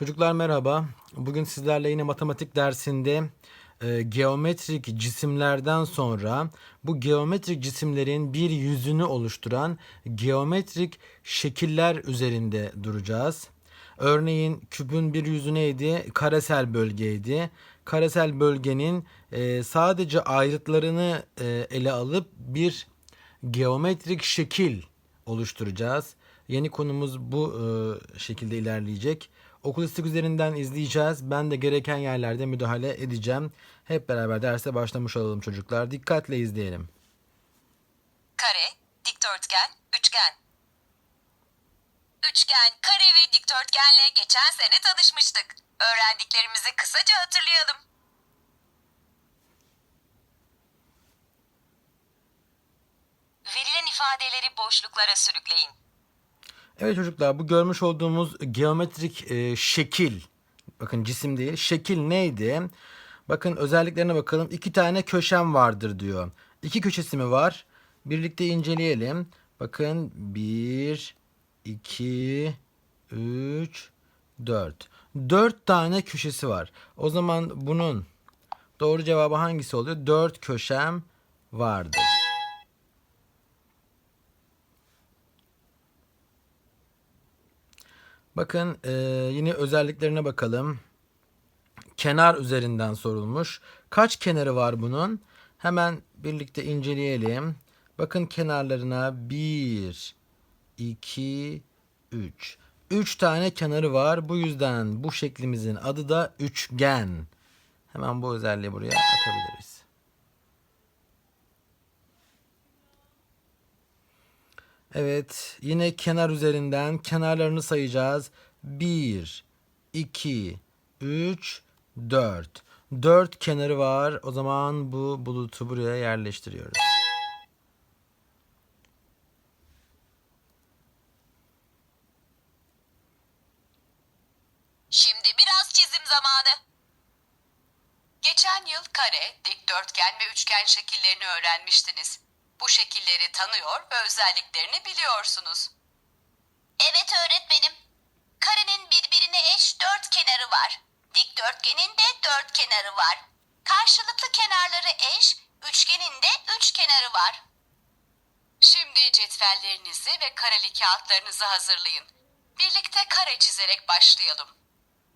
Çocuklar merhaba. Bugün sizlerle yine matematik dersinde e, geometrik cisimlerden sonra bu geometrik cisimlerin bir yüzünü oluşturan geometrik şekiller üzerinde duracağız. Örneğin küpün bir yüzü neydi? Karesel bölgeydi. Karesel bölgenin e, sadece ayrıtlarını e, ele alıp bir geometrik şekil oluşturacağız. Yeni konumuz bu e, şekilde ilerleyecek. Okulistik üzerinden izleyeceğiz. Ben de gereken yerlerde müdahale edeceğim. Hep beraber derse başlamış olalım çocuklar. Dikkatle izleyelim. Kare, dikdörtgen, üçgen. Üçgen, kare ve dikdörtgenle geçen sene tanışmıştık. Öğrendiklerimizi kısaca hatırlayalım. Verilen ifadeleri boşluklara sürükleyin. Evet çocuklar bu görmüş olduğumuz geometrik e, şekil. Bakın cisim değil. Şekil neydi? Bakın özelliklerine bakalım. İki tane köşem vardır diyor. İki köşesi mi var? Birlikte inceleyelim. Bakın bir, iki, üç, dört. Dört tane köşesi var. O zaman bunun doğru cevabı hangisi oluyor? Dört köşem vardır. Bakın e, yine özelliklerine bakalım. Kenar üzerinden sorulmuş. Kaç kenarı var bunun? Hemen birlikte inceleyelim. Bakın kenarlarına 1, 2, 3. 3 tane kenarı var. Bu yüzden bu şeklimizin adı da üçgen. Hemen bu özelliği buraya atabiliriz. Evet, yine kenar üzerinden kenarlarını sayacağız. 1, 2, 3, 4. 4 kenarı var. O zaman bu bulutu buraya yerleştiriyoruz. Şimdi biraz çizim zamanı. Geçen yıl kare, dikdörtgen ve üçgen şekillerini öğrenmiştiniz. Bu şekilleri tanıyor ve özelliklerini biliyorsunuz. Evet öğretmenim. Karenin birbirine eş dört kenarı var. Dikdörtgenin de dört kenarı var. Karşılıklı kenarları eş, üçgenin de üç kenarı var. Şimdi cetvellerinizi ve kareli kağıtlarınızı hazırlayın. Birlikte kare çizerek başlayalım.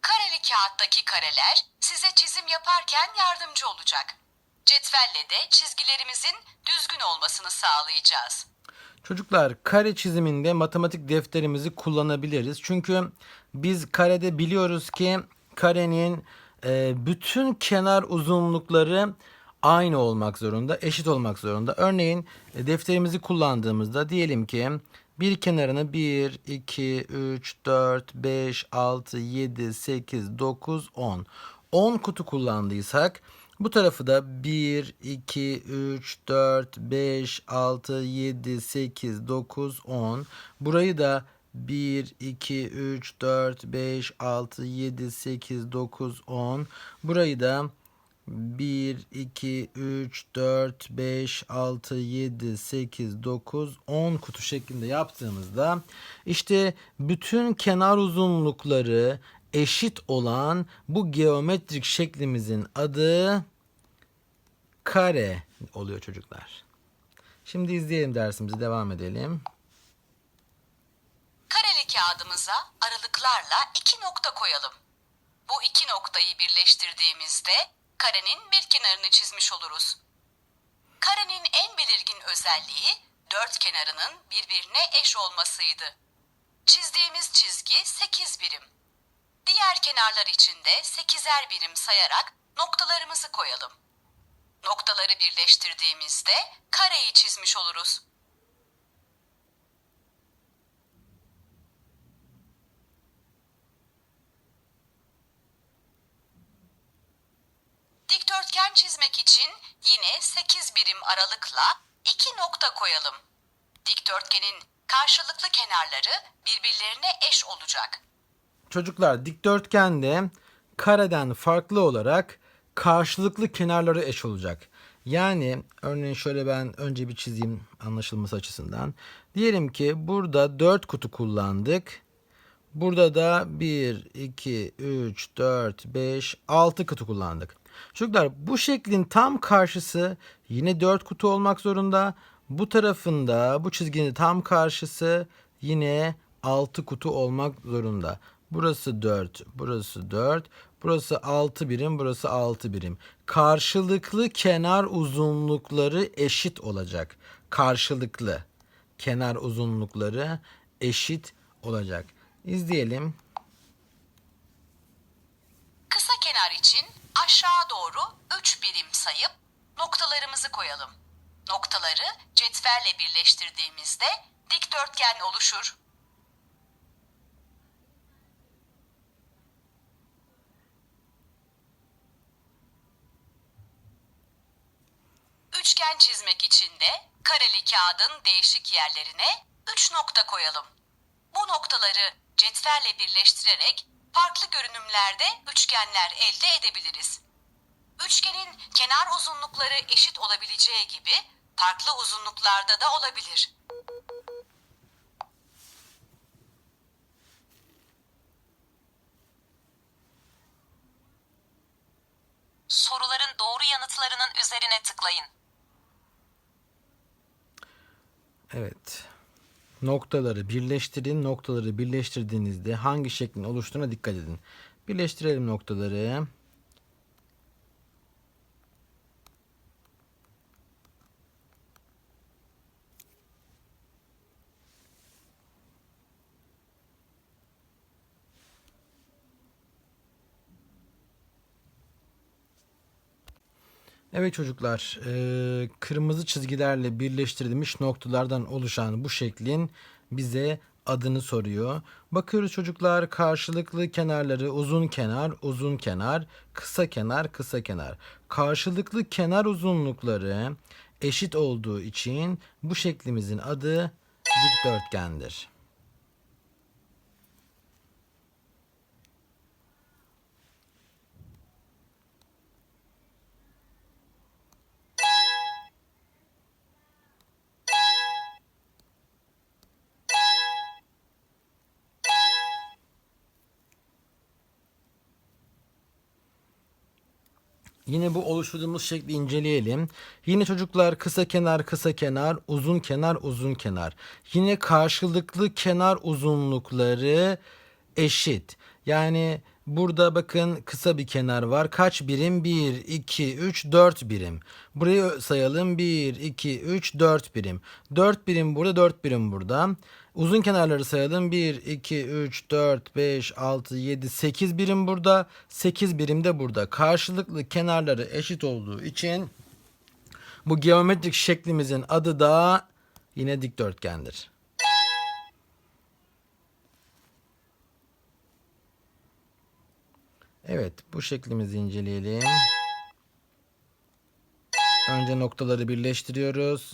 Kareli kağıttaki kareler size çizim yaparken yardımcı olacak. Cetvelle de çizgilerimizin düzgün olmasını sağlayacağız. Çocuklar kare çiziminde matematik defterimizi kullanabiliriz. Çünkü biz karede biliyoruz ki karenin e, bütün kenar uzunlukları aynı olmak zorunda, eşit olmak zorunda. Örneğin e, defterimizi kullandığımızda diyelim ki bir kenarını 1, 2, 3, 4, 5, 6, 7, 8, 9, 10. 10 kutu kullandıysak bu tarafı da 1, 2, 3, 4, 5, 6, 7, 8, 9, 10. Burayı da 1, 2, 3, 4, 5, 6, 7, 8, 9, 10. Burayı da 1, 2, 3, 4, 5, 6, 7, 8, 9, 10 kutu şeklinde yaptığımızda işte bütün kenar uzunlukları eşit olan bu geometrik şeklimizin adı kare oluyor çocuklar. Şimdi izleyelim dersimizi devam edelim. Kareli kağıdımıza aralıklarla iki nokta koyalım. Bu iki noktayı birleştirdiğimizde karenin bir kenarını çizmiş oluruz. Karenin en belirgin özelliği dört kenarının birbirine eş olmasıydı. Çizdiğimiz çizgi 8 birim. Diğer kenarlar için de 8'er birim sayarak noktalarımızı koyalım. Noktaları birleştirdiğimizde kareyi çizmiş oluruz. Dikdörtgen çizmek için yine 8 birim aralıkla iki nokta koyalım. Dikdörtgenin karşılıklı kenarları birbirlerine eş olacak. Çocuklar dikdörtgende kareden farklı olarak karşılıklı kenarları eş olacak. Yani örneğin şöyle ben önce bir çizeyim anlaşılması açısından. Diyelim ki burada 4 kutu kullandık. Burada da 1, 2, 3, 4, 5, 6 kutu kullandık. Çocuklar bu şeklin tam karşısı yine 4 kutu olmak zorunda. Bu tarafında bu çizginin tam karşısı yine 6 kutu olmak zorunda. Burası 4, burası 4, burası 6 birim, burası 6 birim. Karşılıklı kenar uzunlukları eşit olacak. Karşılıklı kenar uzunlukları eşit olacak. İzleyelim. Kısa kenar için aşağı doğru 3 birim sayıp noktalarımızı koyalım. Noktaları cetvelle birleştirdiğimizde dikdörtgen oluşur. Üçgen çizmek için de kareli kağıdın değişik yerlerine 3 nokta koyalım. Bu noktaları cetvelle birleştirerek farklı görünümlerde üçgenler elde edebiliriz. Üçgenin kenar uzunlukları eşit olabileceği gibi farklı uzunluklarda da olabilir. Soruların doğru yanıtlarının üzerine tıklayın. Evet. Noktaları birleştirin. Noktaları birleştirdiğinizde hangi şeklin oluştuğuna dikkat edin. Birleştirelim noktaları. Evet çocuklar, eee, kırmızı çizgilerle birleştirilmiş noktalardan oluşan bu şeklin bize adını soruyor. Bakıyoruz çocuklar, karşılıklı kenarları uzun kenar, uzun kenar, kısa kenar, kısa kenar. Karşılıklı kenar uzunlukları eşit olduğu için bu şeklimizin adı dikdörtgendir. Yine bu oluşturduğumuz şekli inceleyelim. Yine çocuklar kısa kenar kısa kenar, uzun kenar uzun kenar. Yine karşılıklı kenar uzunlukları eşit. Yani burada bakın kısa bir kenar var. Kaç birim? 1, 2, 3, 4 birim. Burayı sayalım. 1, 2, 3, 4 birim. 4 birim burada, 4 birim burada. Uzun kenarları sayalım. 1, 2, 3, 4, 5, 6, 7, 8 birim burada. 8 birim de burada. Karşılıklı kenarları eşit olduğu için bu geometrik şeklimizin adı da yine dikdörtgendir. Evet, bu şeklimizi inceleyelim. Önce noktaları birleştiriyoruz.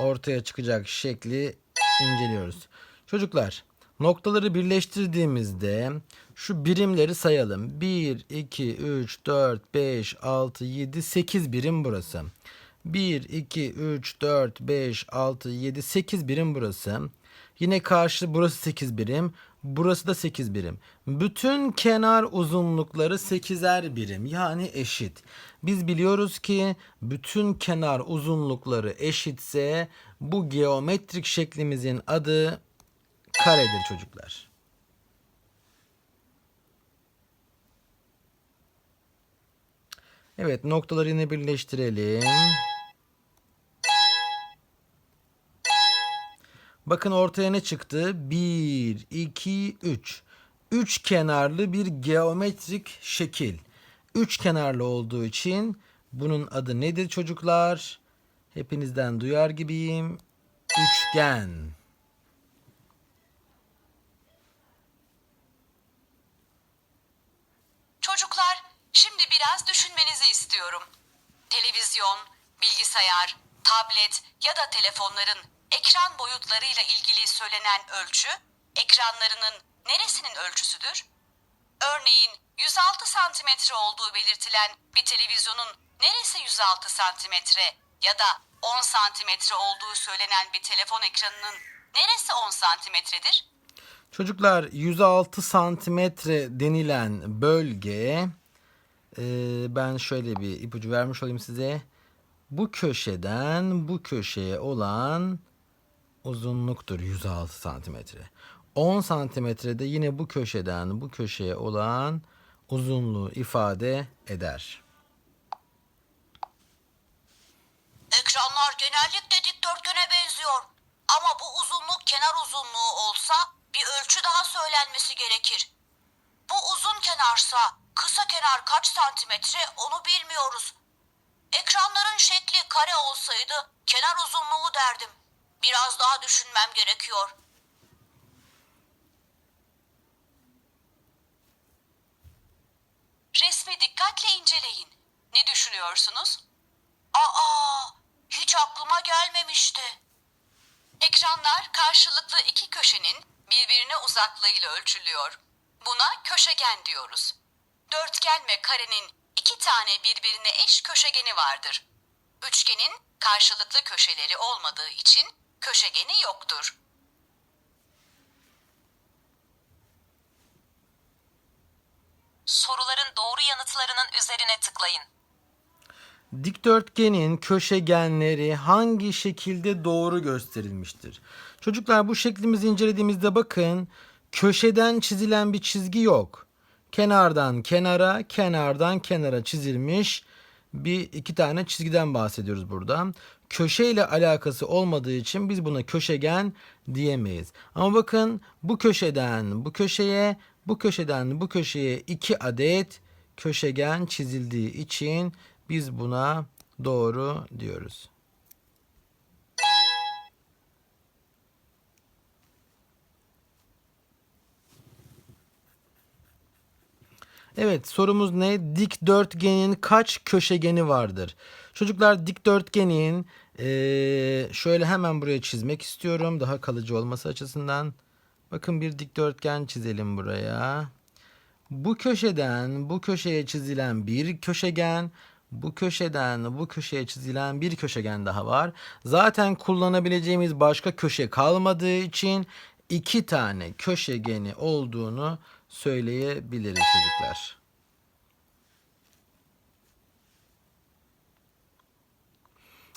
Ortaya çıkacak şekli inceliyoruz. Çocuklar, noktaları birleştirdiğimizde şu birimleri sayalım. 1, 2, 3, 4, 5, 6, 7, 8 birim burası. 1, 2, 3, 4, 5, 6, 7, 8 birim burası. Yine karşı burası 8 birim. Burası da 8 birim. Bütün kenar uzunlukları 8'er birim. Yani eşit. Biz biliyoruz ki bütün kenar uzunlukları eşitse bu geometrik şeklimizin adı karedir çocuklar. Evet noktaları yine birleştirelim. Bakın ortaya ne çıktı? 1, 2, 3. Üç kenarlı bir geometrik şekil. Üç kenarlı olduğu için bunun adı nedir çocuklar? Hepinizden duyar gibiyim. Üçgen. Çocuklar, şimdi biraz düşünmenizi istiyorum. Televizyon, bilgisayar, tablet ya da telefonların ekran boyutlarıyla ilgili söylenen ölçü, ekranlarının neresinin ölçüsüdür? Örneğin 106 santimetre olduğu belirtilen bir televizyonun neresi 106 santimetre ya da 10 santimetre olduğu söylenen bir telefon ekranının neresi 10 santimetredir? Çocuklar 106 santimetre denilen bölge e, ben şöyle bir ipucu vermiş olayım size. Bu köşeden bu köşeye olan uzunluktur 106 santimetre. 10 santimetrede yine bu köşeden bu köşeye olan uzunluğu ifade eder. Ekranlar genellikle dikdörtgene benziyor. Ama bu uzunluk kenar uzunluğu olsa bir ölçü daha söylenmesi gerekir. Bu uzun kenarsa kısa kenar kaç santimetre onu bilmiyoruz. Ekranların şekli kare olsaydı kenar uzunluğu derdim. Biraz daha düşünmem gerekiyor. Resmi dikkatle inceleyin. Ne düşünüyorsunuz? Aa, hiç aklıma gelmemişti. Ekranlar karşılıklı iki köşenin birbirine uzaklığıyla ölçülüyor. Buna köşegen diyoruz. Dörtgen ve karenin iki tane birbirine eş köşegeni vardır. Üçgenin karşılıklı köşeleri olmadığı için köşegeni yoktur. Soruların doğru yanıtlarının üzerine tıklayın. Dikdörtgenin köşegenleri hangi şekilde doğru gösterilmiştir? Çocuklar bu şeklimizi incelediğimizde bakın köşeden çizilen bir çizgi yok. Kenardan kenara, kenardan kenara çizilmiş bir iki tane çizgiden bahsediyoruz burada. Köşe ile alakası olmadığı için biz buna köşegen diyemeyiz. Ama bakın bu köşeden bu köşeye, bu köşeden bu köşeye iki adet köşegen çizildiği için biz buna doğru diyoruz. Evet sorumuz ne? Dikdörtgenin kaç köşegeni vardır? Çocuklar dikdörtgenin eee, şöyle hemen buraya çizmek istiyorum. Daha kalıcı olması açısından. Bakın bir dikdörtgen çizelim buraya. Bu köşeden bu köşeye çizilen bir köşegen, bu köşeden bu köşeye çizilen bir köşegen daha var. Zaten kullanabileceğimiz başka köşe kalmadığı için iki tane köşegeni olduğunu söyleyebiliriz çocuklar.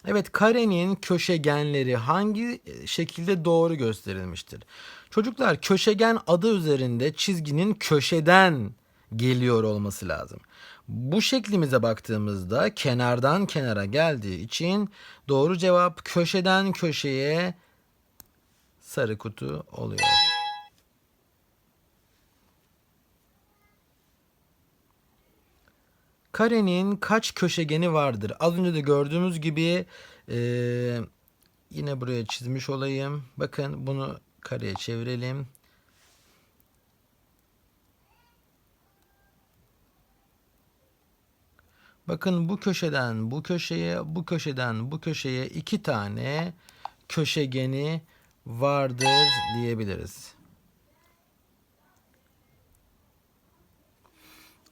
Evet karenin köşegenleri hangi e, şekilde doğru gösterilmiştir? Çocuklar köşegen adı üzerinde çizginin köşeden geliyor olması lazım. Bu şeklimize baktığımızda kenardan kenara geldiği için doğru cevap köşeden köşeye sarı kutu oluyor. Karenin kaç köşegeni vardır? Az önce de gördüğümüz gibi eee, yine buraya çizmiş olayım. Bakın bunu kareye çevirelim. Bakın bu köşeden bu köşeye, bu köşeden bu köşeye iki tane köşegeni vardır diyebiliriz.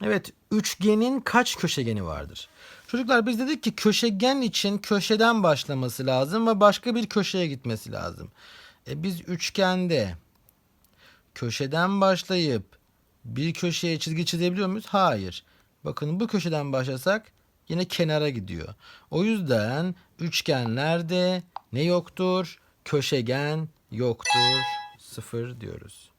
Evet, üçgenin kaç köşegeni vardır? Çocuklar biz dedik ki köşegen için köşeden başlaması lazım ve başka bir köşeye gitmesi lazım. E biz üçgende köşeden başlayıp bir köşeye çizgi çizebiliyor muyuz? Hayır. Bakın bu köşeden başlasak yine kenara gidiyor. O yüzden üçgenlerde ne yoktur? Köşegen yoktur. Sıfır diyoruz.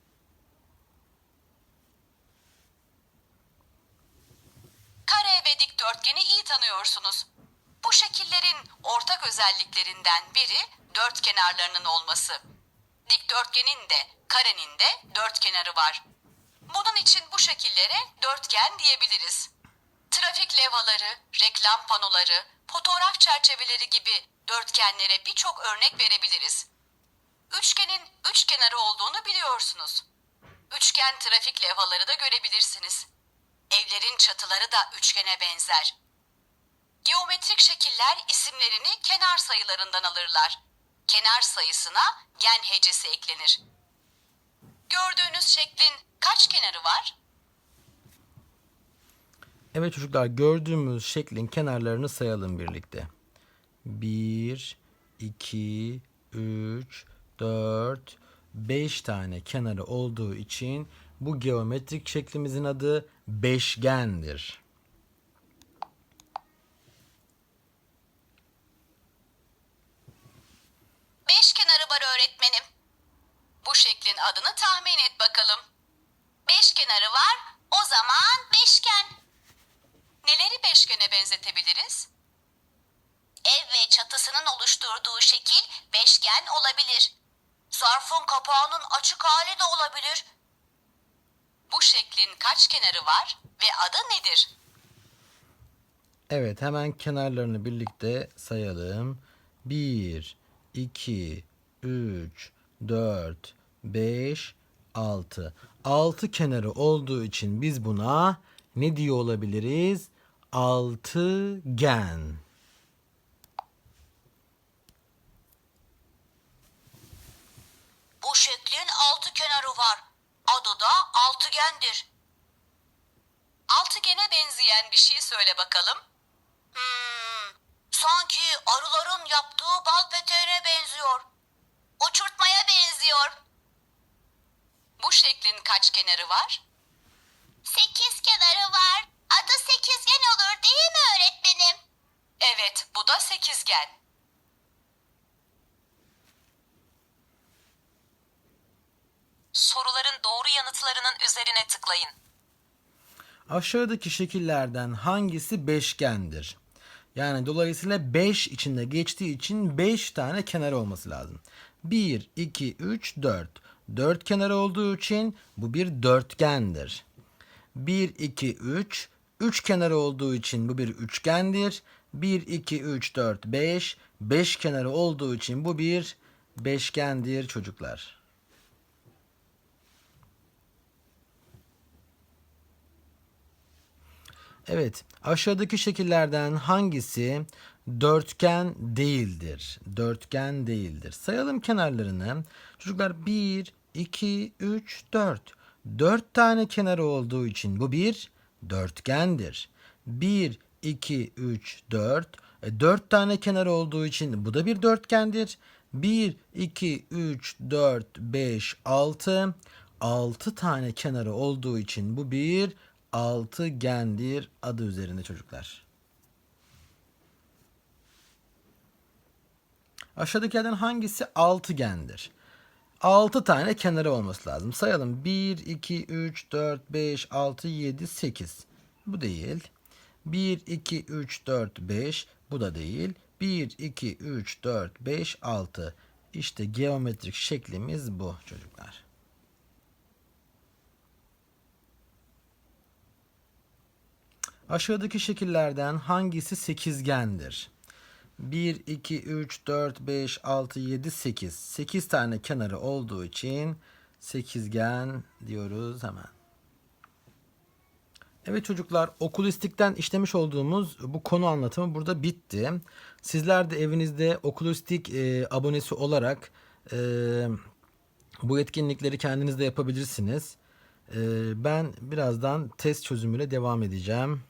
Kare ve dikdörtgeni iyi tanıyorsunuz. Bu şekillerin ortak özelliklerinden biri dört kenarlarının olması. Dikdörtgenin de karenin de dört kenarı var. Bunun için bu şekillere dörtgen diyebiliriz. Trafik levhaları, reklam panoları, fotoğraf çerçeveleri gibi dörtgenlere birçok örnek verebiliriz. Üçgenin üç kenarı olduğunu biliyorsunuz. Üçgen trafik levhaları da görebilirsiniz. Evlerin çatıları da üçgene benzer. Geometrik şekiller isimlerini kenar sayılarından alırlar. Kenar sayısına gen hecesi eklenir. Gördüğünüz şeklin kaç kenarı var? Evet çocuklar gördüğümüz şeklin kenarlarını sayalım birlikte. 1, 2, 3, 4, 5 tane kenarı olduğu için bu geometrik şeklimizin adı beşgendir. Beş kenarı var öğretmenim. Bu şeklin adını tahmin et bakalım. Beş kenarı var, o zaman beşgen. Neleri beşgene benzetebiliriz? Ev ve çatısının oluşturduğu şekil beşgen olabilir. Zarfın kapağının açık hali de olabilir. Bu şeklin kaç kenarı var ve adı nedir? Evet hemen kenarlarını birlikte sayalım. 1, 2, 3, 4, 5, 6. 6 kenarı olduğu için biz buna ne diyor olabiliriz? Altıgen. Bu şeklin altı kenarı var. Adı da altıgendir. Altıgene benzeyen bir şey söyle bakalım. Hmm, sanki arıların yaptığı bal peteğine benziyor. Uçurtmaya benziyor. Bu şeklin kaç kenarı var? Sekiz kenarı var. Adı sekizgen olur değil mi öğretmenim? Evet, bu da sekizgen. Soruların doğru yanıtlarının üzerine tıklayın. Aşağıdaki şekillerden hangisi beşgendir? Yani dolayısıyla 5 içinde geçtiği için 5 tane kenar olması lazım. 1, 2, 3, 4. 4 kenar olduğu için bu bir dörtgendir. 1, 2, 3. 3 kenarı olduğu için bu bir üçgendir. 1, 2, 3, 4, 5. 5 kenarı olduğu için bu bir beşgendir çocuklar. Evet, aşağıdaki şekillerden hangisi dörtgen değildir? Dörtgen değildir. Sayalım kenarlarını. Çocuklar 1, 2, 3, 4. 4 tane kenarı olduğu için bu bir dörtgendir. 1, 2, 3, 4. 4 tane kenarı olduğu için bu da bir dörtgendir. 1, 2, 3, 4, 5, 6. 6 tane kenarı olduğu için bu bir altıgendir adı üzerinde çocuklar. Aşağıdakilerden hangisi altıgendir? 6 tane kenarı olması lazım. Sayalım. 1, 2, 3, 4, 5, 6, 7, 8. Bu değil. 1, 2, 3, 4, 5. Bu da değil. 1, 2, 3, 4, 5, 6. İşte geometrik şeklimiz bu çocuklar. Aşağıdaki şekillerden hangisi sekizgendir? 1, 2, 3, 4, 5, 6, 7, 8. 8 tane kenarı olduğu için sekizgen diyoruz hemen. Evet çocuklar okulistikten işlemiş olduğumuz bu konu anlatımı burada bitti. Sizler de evinizde okulistik e, abonesi olarak e, bu etkinlikleri kendiniz de yapabilirsiniz. E, ben birazdan test çözümüyle devam edeceğim.